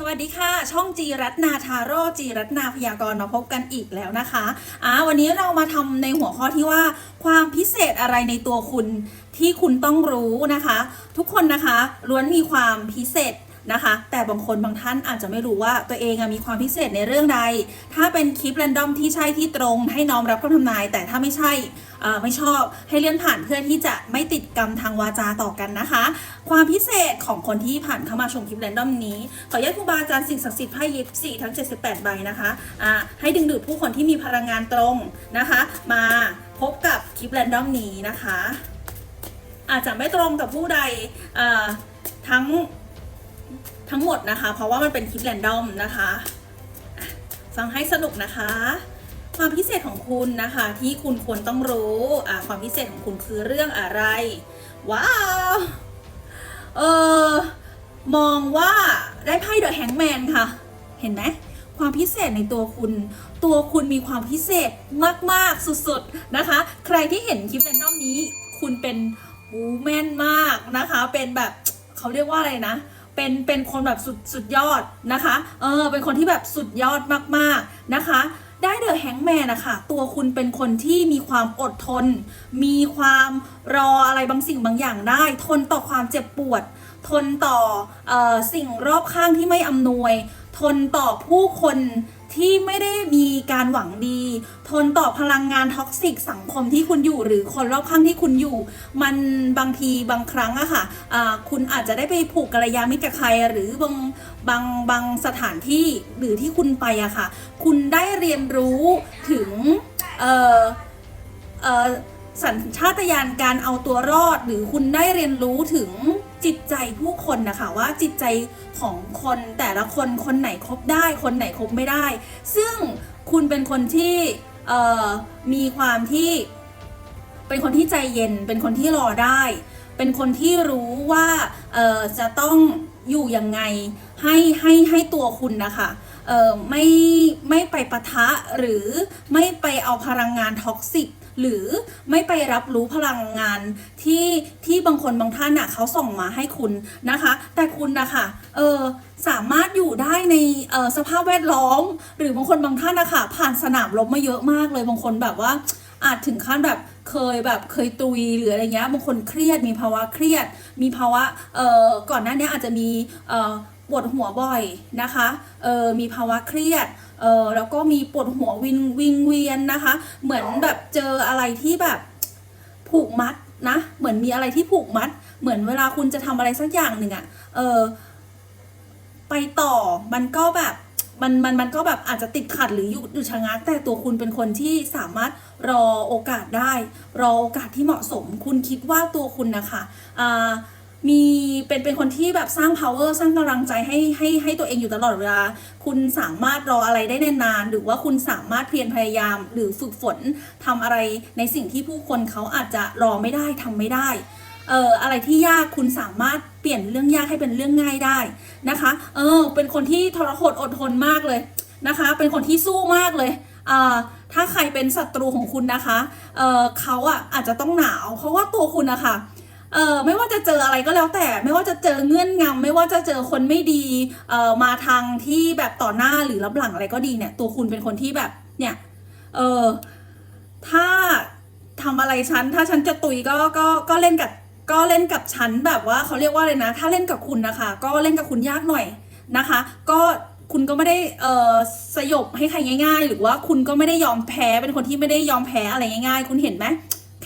สวัสดีค่ะ ช่องจีรัตนาทาโร่จีรัตนาพยากรณ์มาพบกันอีกแล้วนะคะอ่าวันนี้เรามาทำในหัวข้อที่ว่า ความพิเศษอะไรในตัวคุณที่คุณต้องรู้นะคะ ทุกคนนะคะล้วนมีความพิเศษ นะคะ แต่บางคนบางท่านอาจจะไม่รู้ว่าตัวเองมีความพิเศษในเรื่องใด ถ้าเป็นคลิปแรนดอมที่ใช่ที่ตรงให้น้อมรับคำทำนาย แต่ถ้าไม่ใช่ไม่ชอบให้เลื่อนผ่านเพื่อที่จะไม่ติดกรรมทางวาจาต่อกันนะคะ ความพิเศษของคนที่ผ่านเข้ามาชมคลิปแรนดอมนี้ ขออนุญาตครูบาอาจารย์สิ่งศักดิ์สิทธิ์ไพ่ยิปสี่ทั้ง 78 ใบนะคะอ่าให้ดึงดูดผู้คนที่มีพลังงานตรงนะคะ มาพบกับคลิปแรนดอมนี้นะคะ อาจจะไม่ตรงกับผู้ใดทั้ง ทั้งหมดนะคะ เพราะว่ามันเป็นคลิปแรนดอมนะคะฟังให้สนุกนะคะ ความพิเศษของคุณนะคะ ที่คุณควรต้องรู้ความพิเศษของคุณคือเรื่องอะไร ว้าวเออมองว่าได้ไพ่เดอะแฮงแมนค่ะ เห็นไหมความพิเศษในตัวคุณ ตัวคุณมีความพิเศษมาก ๆ สุด ๆ นะคะ ใครที่เห็นคลิปแรนดอมนี้ คุณเป็นวูแมนมากนะคะ เป็นแบบเขาเรียกว่าอะไรนะ เป็นเป็นคนแบบสุดสุดยอดนะคะ เออ เป็นคนที่แบบสุดยอดมากๆนะคะ ได้เดอะแฮงแมนนะคะตัวคุณเป็นคนที่มีความอดทน มีความรออะไรบางสิ่งบางอย่างได้ ทนต่อความเจ็บปวด ทนต่อออสิ่งรอบข้างที่ไม่อำนวย ทนต่อผู้คน ที่ไม่ได้มีการหวังดี ทนต่อพลังงานท็อกซิกสังคมที่คุณอยู่หรือคนรอบข้างที่คุณอยู่ มันบางทีบางครั้งอะค่ะอ่าคุณอาจจะได้ไปผูกกัลยามิตรกับใคร หรือบางบางบางสถานที่หรือที่คุณไปอะค่ะ คุณได้เรียนรู้ถึงเออเออสัญชาตญาณการเอาตัวรอด หรือคุณได้เรียนรู้ถึง จิตใจผู้คนนะคะว่าจิตใจของคนแต่ละคนคนไหนคบได้ คนไหนคบไม่ได้ ซึ่งคุณเป็นคนที่มีความที่เป็นคนที่ใจเย็น เป็นคนที่รอได้ เป็นคนที่รู้ว่าจะต้องอยู่ยังไงให้ให้ให้ตัวคุณนะคะไม่ไม่ไปปะทะหรือไม่ไปเอาพลังงานท็อกซิก หรือไม่ไปรับรู้พลังงานที่ที่บางคนบางท่านน่ะเขาส่งมาให้คุณนะคะ แต่คุณนะคะเออสามารถอยู่ได้ในออสภาพแวดล้อม หรือบางคนบางท่านนะคะผ่านสนามรบมาเยอะมากเลยบางคนแบบว่าอาจถึงขั้นแบบเคยแบบเคยตุยหรืออะไรเงี้ยบางคนเครียดมีภาวะเครียด มีภาวะเอ่อก่อนหน้านี้อาจจะมีเอ่อปวดหัวบ่อยนะคะเออมีภาวะเครียด เออแล้วก็มีปวดหัววิงวิงเวียนนะคะ เหมือนแบบเจออะไรที่แบบผูกมัดนะ เหมือนมีอะไรที่ผูกมัด เหมือนเวลาคุณจะทำอะไรสักอย่างหนึ่งอะเออไปต่อมันก็แบบมันมันมันก็แบบอาจจะติดขัดหรือหยุดหยุดชะงักแต่ตัวคุณเป็นคนที่สามารถรอโอกาสได้ รอโอกาสที่เหมาะสม คุณคิดว่าตัวคุณนะคะอ่า มีเป็นเป็นคนที่แบบสร้าง power สร้างกำลังใจให้ให้ให้ตัวเองอยู่ตลอดเวลา คุณสามารถรออะไรได้นานๆหรือว่าคุณสามารถเพียรพยายาม หรือฝึกฝนทำอะไรในสิ่งที่ผู้คนเขาอาจจะรอไม่ได้ทำไม่ได้เอ่ออะไรที่ยากคุณสามารถเปลี่ยนเรื่องยากให้เป็นเรื่องง่ายได้นะคะ เออ เป็นคนที่ทรหดอดทนมากเลยนะคะ เป็นคนที่สู้มากเลยอ่าถ้าใครเป็นศัตรูของคุณนะคะ เออเขาอะอาจจะต้องหนาว เพราะว่าตัวคุณนะคะ เออไม่ว่าจะเจออะไรก็แล้วแต่ ไม่ว่าจะเจอเงื่อนงำไม่ว่าจะเจอคนไม่ดีเออมาทางที่แบบต่อหน้าหรือรับหลังอะไรก็ดีเนี่ย ตัวคุณเป็นคนที่แบบ เนี่ย เออถ้าทำอะไรฉัน ถ้าฉันจะตุยก็ก็ก็เล่นกับก็เล่นกับฉันแบบว่าเขาเรียกว่าเลยนะ ถ้าเล่นกับคุณนะคะ ก็เล่นกับคุณยากหน่อยนะคะ ก็คุณก็ไม่ได้เอ่อสยบให้ใครง่าย ๆ หรือว่าคุณก็ไม่ได้ยอมแพ้เป็นคนที่ไม่ได้ยอมแพ้อะไรง่าย ๆ คุณเห็นไหม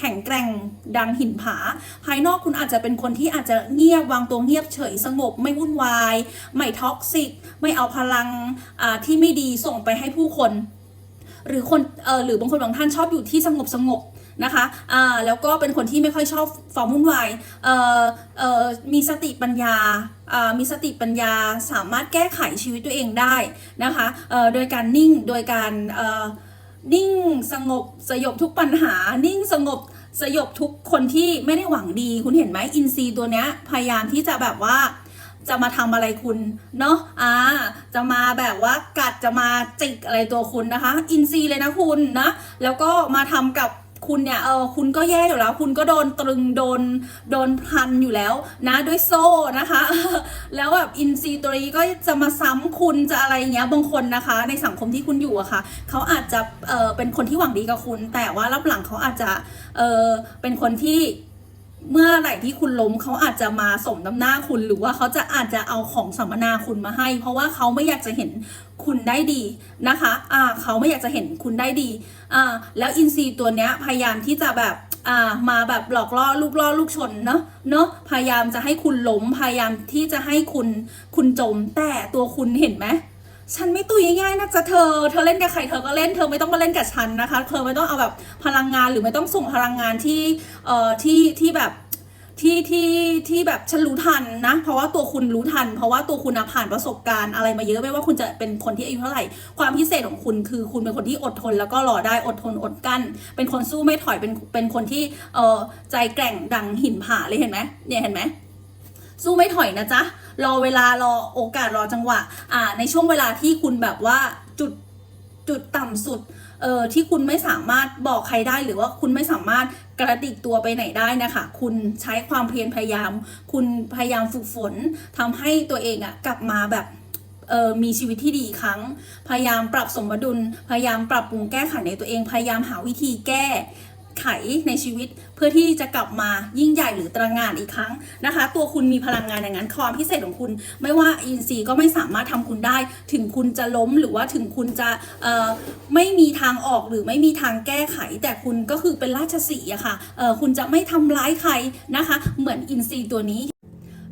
แข็งแกร่งดังหินผา ภายนอกคุณอาจจะเป็นคนที่อาจจะเงียบวางตัวเงียบเฉยสงบ ไม่วุ่นวาย ไม่ท็อกซิก ไม่เอาพลังที่ไม่ดีส่งไปให้ผู้คน หรือคนเออหรือบางคนบางท่านชอบอยู่ที่สงบสงบนะคะอ่าแล้วก็เป็นคนที่ไม่ค่อยชอบฟอร์มวุ่นวายเอ่อเอ่อมีสติปัญญาอ่ามีสติปัญญาสามารถแก้ไขชีวิตตัวเองได้นะคะเอ่อโดยการนิ่งโดยการเอ่อนิ่งสงบสยบทุกปัญหานิ่งสงบ สยบทุกคนที่ไม่ได้หวังดีคุณเห็นไหมอินซีตัวเนี้ยพยายามที่จะแบบว่าจะมาทำอะไรคุณเนาะอ่า จะมาแบบว่ากัดจะมาจิกอะไรตัวคุณนะคะ อินซีเลยนะคุณนะ แล้วก็มาทำกับ คุณเนี่ยเออคุณก็แย่อยู่แล้ว คุณก็โดนตรึงโดนโดนพันอยู่แล้วนะด้วยโซ่นะคะ แล้วแบบอินซีตัวนี้ก็จะมาซ้ำคุณจะอะไรเงี้ยบางคนนะคะ ในสังคมที่คุณอยู่อะค่ะเขาอาจจะเออเป็นคนที่หวังดีกับคุณ แต่ว่ารับหลังเขาอาจจะเออเป็นคนที่ เมื่อไหร่ที่คุณล้มเขาอาจจะมาสมน้ำหน้าคุณ หรือว่าเขาจะอาจจะเอาของสัมมนาคุณมาให้ เพราะว่าเขาไม่อยากจะเห็นคุณได้ดีนะคะอ่าเขาไม่อยากจะเห็นคุณได้ดีอ่าแล้วอินซีตัวเนี้ยพยายามที่จะแบบอ่ามาแบบหลอกล่อลูกล่อลูกชนเนาะเนาะพยายามจะให้คุณล้มพยายามที่จะให้คุณคุณจมแต่ตัวคุณเห็นไหม ฉันไม่ตุยง่ายๆนะจะเธอ เธอเล่นกับใครเธอก็เล่น เธอไม่ต้องมาเล่นกับฉันนะคะ เธอไม่ต้องเอาแบบพลังงานหรือไม่ต้องส่งพลังงานที่ เอ่อ ที่ ที่แบบที่ที่ที่แบบฉันรู้ทันนะ เพราะว่าตัวคุณรู้ทัน เพราะว่าตัวคุณผ่านประสบการณ์อะไรมาเยอะไม่ว่าคุณจะเป็นคนที่อายุเท่าไหร่ ความพิเศษของคุณคือคุณเป็นคนที่อดทน แล้วก็รอได้อดทนอดกั้น เป็นคนสู้ไม่ถอยเป็นเป็นคนที่เอ่อใจแกร่งดังหินผาเลยเห็นไหมเนี่ยเห็นไหมสู้ไม่ถอยนะจ๊ะ รอเวลารอโอกาสรอจังหวะ อ่า ในช่วงเวลาที่คุณแบบว่าจุดจุดต่ำสุด เออที่คุณไม่สามารถบอกใครได้หรือว่าคุณไม่สามารถกระดิกตัวไปไหนได้นะคะ คุณใช้ความเพียรพยายาม คุณพยายามฝึกฝนทำให้ตัวเองอะกลับมาแบบเออมีชีวิตที่ดีอีกครั้ง พยายามปรับสมดุล พยายามปรับปรุงแก้ไขในตัวเอง พยายามหาวิธีแก้ ไขในชีวิตเพื่อที่จะกลับมายิ่งใหญ่หรือตระงานอีกครั้งนะคะ ตัวคุณมีพลังงานอย่างนั้นความพิเศษของคุณ ไม่ว่าอินซีย์ก็ไม่สามารถทำคุณได้ ถึงคุณจะล้มหรือว่าถึงคุณจะไม่มีทางออกหรือไม่มีทางแก้ไข แต่คุณก็คือเป็นราชสีอะค่ะคุณจะไม่ทำร้ายใครนะคะ เหมือนอินซีย์ตัวนี้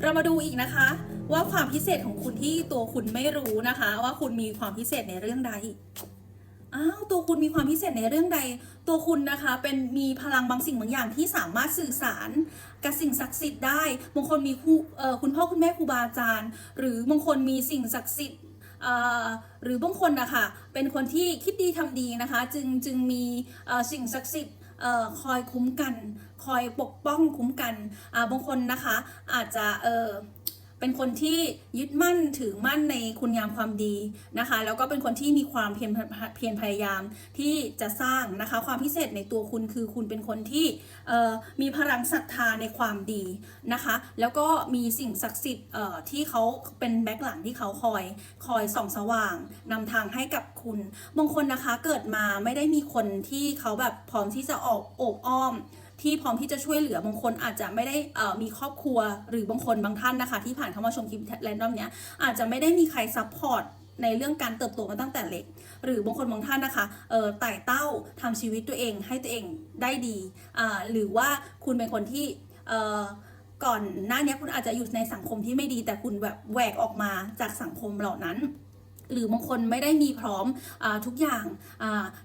เรามาดูอีกนะคะว่าความพิเศษของคุณที่ตัวคุณไม่รู้นะคะ ว่าคุณมีความพิเศษในเรื่องใด อ้าวตัวคุณมีความพิเศษในเรื่องใด ตัวคุณนะคะเป็นมีพลังบางสิ่งบางอย่างที่สามารถสื่อสารกับสิ่งศักดิ์สิทธิ์ได้บางคนมีครูคุณพ่อคุณแม่ครูบาอาจารย์ หรือบางคนมีสิ่งศักดิ์สิทธิ์หรือบางคนนะคะเป็นคนที่คิดดีทำดีนะคะ จึงจึงมีสิ่งศักดิ์สิทธิ์คอยคุ้มกัน คอยปกป้องคุ้มกันบางคนนะคะอาจจะ เป็นคนที่ยึดมั่นถือมั่นในคุณงามความดีนะคะ แล้วก็เป็นคนที่มีความเพียรเพียรพยายามที่จะสร้างนะคะ ความพิเศษในตัวคุณคือคุณเป็นคนที่มีพลังศรัทธาในความดีนะคะ แล้วก็มีสิ่งศักดิ์สิทธิ์ที่เขาเป็นแบ็คหลังที่เขาคอยคอยส่องสว่างนำทางให้กับคุณบางคนนะคะเกิดมาไม่ได้มีคนที่เขาแบบพร้อมที่จะออกโอบอ้อม ที่พร้อมที่จะช่วยเหลือบางคนอาจจะไม่ได้มีครอบครัวหรือบางคนบางท่านนะคะ ที่ผ่านเข้ามาชมคลิปแรนดอมเนี้ยอาจจะไม่ได้มีใครซัพพอร์ตในเรื่องการเติบโตมาตั้งแต่เล็ก หรือบางคนบางท่านนะคะเอ่อไต่เต้าทำชีวิตตัวเองให้ตัวเองได้ดีอ่าหรือว่าคุณเป็นคนที่เอ่อก่อนหน้านี้คุณอาจจะอยู่ในสังคมที่ไม่ดีแต่คุณแบบแหวกออกมาจากสังคมเหล่านั้น หรือบางคนไม่ได้มีพร้อมอทุกอย่าง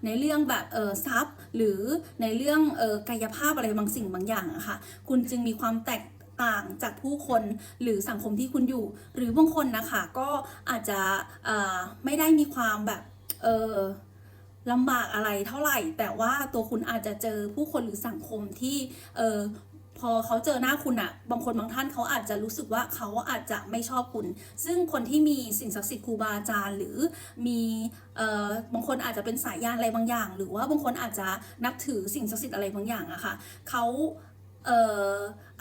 ในเรื่องแบบทรัพย์ หรือในเรื่องอกายภาพอะไรบางสิ่งบางอย่างอะค่ะคุณจึงมีความแตกต่างจากผู้คนหรือสังคมที่คุณอยู่ หรือบางคนนะคะก็อาจจะไม่ได้มีความแบบลำบากอะไรเท่าไหร่ แต่ว่าตัวคุณอาจจะเจอผู้คนหรือสังคมที่ อเขาเจอหน้าคุณอะบางคนบางท่านเขาอาจจะรู้สึกว่าเขาอาจจะไม่ชอบคุณ ซึ่งคนที่มีสิ่งศักดิ์สิทธิ์ครูบาอาจารย์ หรือมีเอ่อบางคนอาจจะเป็นสายยานอะไรบางอย่าง หรือว่าบางคนอาจจะนับถือสิ่งศักดิ์สิทธิ์อะไรบางอย่างอะค่ะเขาเอ่อ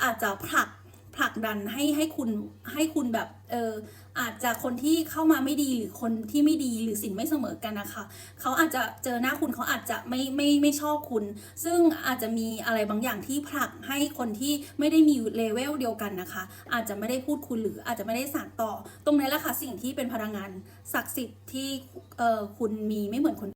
อาจจะผลักผลักดันให้ให้คุณให้คุณแบบ เอออาจจะคนที่เข้ามาไม่ดีหรือคนที่ไม่ดีหรือสินไม่เสมอกันนะคะ เขาอาจจะเจอหน้าคุณเขาอาจจะไม่ไม่ไม่ชอบคุณ ซึ่งอาจจะมีอะไรบางอย่างที่ผลักให้คนที่ไม่ได้มีเลเวลเดียวกันนะคะ อาจจะไม่ได้พูดคุณหรืออาจจะไม่ได้สานต่อ ตรงนี้แหละค่ะสิ่งที่เป็นพลังงานศักดิ์สิทธิ์ที่เออคุณมีไม่เหมือนคน